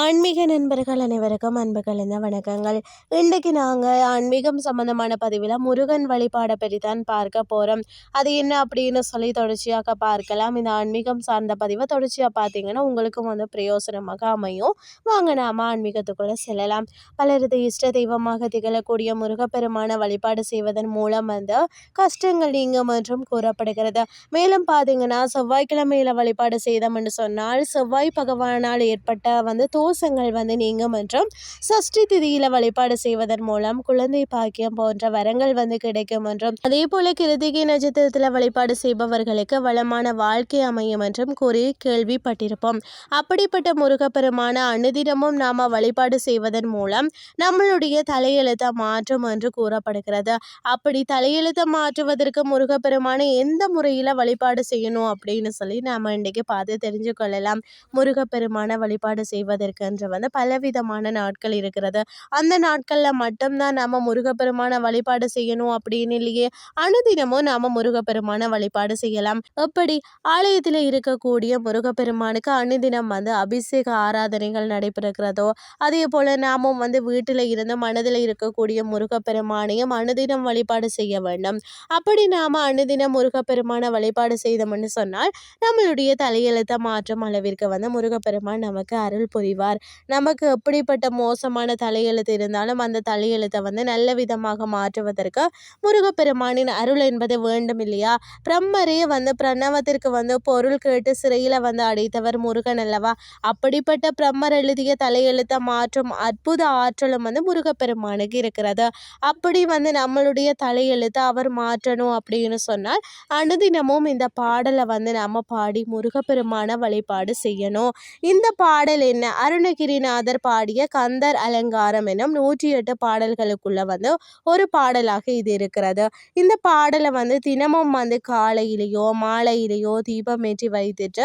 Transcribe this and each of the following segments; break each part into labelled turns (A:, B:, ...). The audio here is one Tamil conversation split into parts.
A: ஆன்மீக நண்பர்கள் அனைவருக்கும் அன்பு கலந்த வணக்கங்கள். இன்றைக்கு நாங்கள் ஆன்மீகம் சம்மந்தமான பதிவில் முருகன் வழிபாடை பற்றி தான் பார்க்க போகிறோம் அது என்ன அப்படின்னு சொல்லி தொடர்ச்சியாக பார்க்கலாம். இந்த ஆன்மீகம் சார்ந்த பதிவை தொடர்ச்சியாக பார்த்தீங்கன்னா உங்களுக்கும் வந்து பிரயோசனமாக அமையும். வாங்க நாம் ஆன்மீகத்துக்குள்ளே செல்லலாம். பலரது இஷ்ட தெய்வமாக திகழக்கூடிய முருகப்பெருமான வழிபாடு செய்வதன் மூலம் வந்து கஷ்டங்கள் நீங்கும் என்றும் கூறப்படுகிறது. மேலும் பார்த்தீங்கன்னா செவ்வாய்க்கிழமையில் வழிபாடு செய்தோம் என்று சொன்னால் செவ்வாய் பகவானால் ஏற்பட்ட வந்து தோஷங்கள் வந்து நீங்கும் என்றும் சஷ்டி திதியில வழிபாடு செய்வதன் மூலம் குழந்தை பாக்கியம் போன்ற வரங்கள் வந்து கிடைக்கும் என்றும் அதே போல கிருத்திகை நட்சத்திரத்தில் வழிபாடு செய்பவர்களுக்கு வளமான வாழ்க்கை அமையும் என்றும் கூறி கேள்விப்பட்டிருப்போம். அப்படிப்பட்ட முருகப்பெருமான அனுதினமும் நாம வழிபாடு செய்வதன் மூலம் நம்மளுடைய தலையெழுத்தை மாற்றும் என்று கூறப்படுகிறது. அப்படி தலையெழுத்தை மாற்றுவதற்கு முருகப்பெருமான எந்த முறையில் வழிபாடு செய்யணும் அப்படின்னு சொல்லி நாம் இன்றைக்கு பார்த்து தெரிஞ்சு கொள்ளலாம். முருகப்பெருமான வழிபாடு செய்வதற்கு என்று வந்து பலவிதமான நாட்கள் இருக்கிறது. அந்த நாட்களில் மட்டும்தான் நாம் முருகப்பெருமான வழிபாடு செய்யணும் அப்படின்னு இல்லையே அனுதினமும் நாம் முருகப்பெருமான வழிபாடு செய்யலாம். எப்படி ஆலயத்தில் இருக்கக்கூடிய முருகப்பெருமானுக்கு அனுதினம் வந்து அபிஷேக ஆராதனைகள் நடைபெறுகிறதோ அதே போல் நாமும் வந்து வீட்டில் இருந்து மனதில் இருக்கக்கூடிய முருகப்பெருமானையும் அனுதினம் வழிபாடு செய்ய வேண்டும். அப்படி நாம் அனுதினம் முருகப்பெருமான வழிபாடு செய்தோம்னு சொன்னால் நம்மளுடைய தலையெழுத்த மாற்றம் அளவிற்கு வந்து முருகப்பெருமான் நமக்கு அருள் புரிவார். செய்வார். நமக்கு எப்படிப்பட்ட மோசமான தலையெழுத்து இருந்தாலும் அந்த தலையெழுத்தை வந்து நல்ல விதமாக மாற்றுவதற்கு முருகப்பெருமானின் அருள் என்பது வேண்டும் இல்லையா? பிரம்மரே வந்து பிரணவத்திற்கு வந்து பொருள் கேட்டு சிறையில் வந்து அடைத்தவர் முருகன் அல்லவா? அப்படிப்பட்ட பிரம்மர் எழுதிய தலையெழுத்தை மாற்றும் அற்புத ஆற்றலும் வந்து முருகப்பெருமானுக்கு இருக்கிறது. அப்படி வந்து நம்மளுடைய தலையெழுத்தை அவர் மாற்றணும் அப்படின்னு சொன்னால் அனுதினமும் இந்த பாடலை வந்து நம்ம பாடி முருகப்பெருமான வழிபாடு செய்யணும். இந்த பாடல் என்ன? அருணகிரிநாதர் பாடிய கந்தர் அலங்காரம் எனும் நூற்றி எட்டு பாடல்களுக்குள்ள வந்து ஒரு பாடலாக இது இருக்கிறது. இந்த பாடலை வந்து தினமும் வந்து காலையிலேயோ மாலையிலேயோ தீபம் ஏற்றி வைத்துட்டு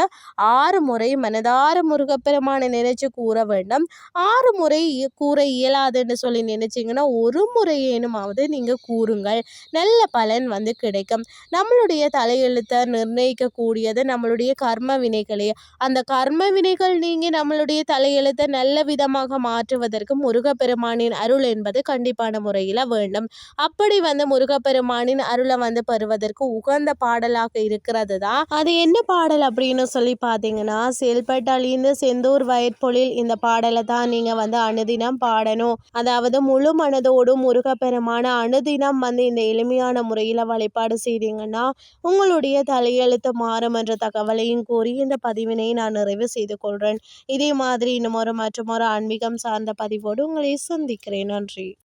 A: ஆறு முறை மனதார முருகப்பெருமானை நினைச்சு கூற வேண்டும். ஆறு முறை கூற இயலாதுன்னு சொல்லி நினைச்சிங்கன்னா ஒரு முறையேனுமாவது நீங்கள் கூறுங்கள். நல்ல பலன் வந்து கிடைக்கும். நம்மளுடைய தலையெழுத்தை நிர்ணயிக்கக்கூடியது நம்மளுடைய கர்ம வினைகளே. அந்த கர்ம வினைகள் நீங்கி நம்மளுடைய தலை எழுத்தை நல்ல விதமாக மாற்றுவதற்கு முருகப்பெருமானின் அருள் என்பது கண்டிப்பான முறையில் வேண்டும். அப்படி வந்து முருகப்பெருமானின் அருளை வந்து பெறுவதற்கு உகந்த பாடலாக இருக்கிறது தான் அது என்ன பாடல் அப்படின்னு சொல்லி பார்த்தீங்கன்னா செயல்பட்டாலிந்து செந்தூர் வயற்பொழில் இந்த பாடலை தான் நீங்கள் வந்து அனுதினம் பாடணும். அதாவது முழு மனதோடும் முருகப்பெருமான அனுதினம் வந்து இந்த எளிமையான முறையில் வழிபாடு செய்தீங்கன்னா உங்களுடைய தலையெழுத்து மாறும் என்ற தகவலையும் கூறி இந்த பதிவினை நான் நிறைவு செய்து கொள்கிறேன் இதே மாதிரி இன்னும் ஒரு மற்றும் ஒரு ஆன்மீகம் சார்ந்த பதிவோடு உங்களை சந்திக்கிறேன். நன்றி.